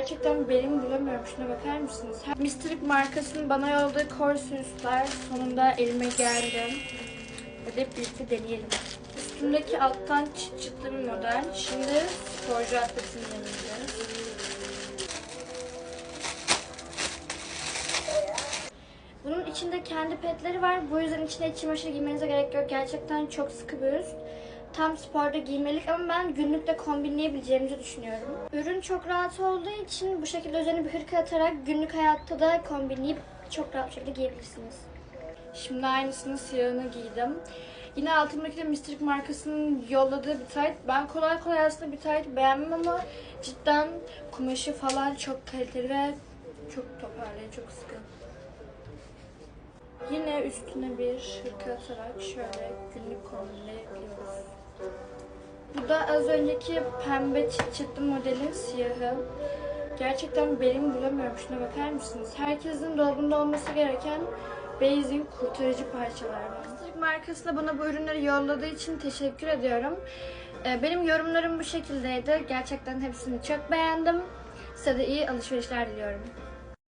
Gerçekten belimi bulamıyorum. Şuna bakar mısınız? Mr. markasının bana yolladığı korsüsler sonunda elime geldi. Hadi hep birlikte deneyelim. Üstümdeki alttan çıt çıtlı bir model. Şimdi sporcu atletini deneyeceğiz. Bunun içinde kendi petleri var. Bu yüzden içine iç çamaşır giymenize gerek yok. Gerçekten çok sıkı bir üst. Tam sporda giymelik ama ben günlükte kombinleyebileceğimizi düşünüyorum. Ürün çok rahat olduğu için bu şekilde üzerine bir hırka atarak günlük hayatta da kombinleyip çok rahat bir şekilde giyebilirsiniz. Şimdi aynısını siyahını giydim. Yine altımdaki de Mr. markasının yolladığı bir tayt. Ben kolay kolay aslında bir tayt beğenmem ama cidden kumaşı falan çok kaliteli ve çok toparlayıcı, çok sıkı. Yine üstüne bir hırka atarak şöyle günlük kombinleyebiliyoruz. Bu da az önceki pembe çıt çıtlı modelin siyahı. Gerçekten belimi bulamıyorum. Şuna bakar mısınız? Herkesin dolabında olması gereken basic kurtarıcı parçalar var. Mr. markasına bana bu ürünleri yolladığı için teşekkür ediyorum. Ee, Benim yorumlarım bu şekildeydi. Gerçekten hepsini çok beğendim. Size de iyi alışverişler diliyorum.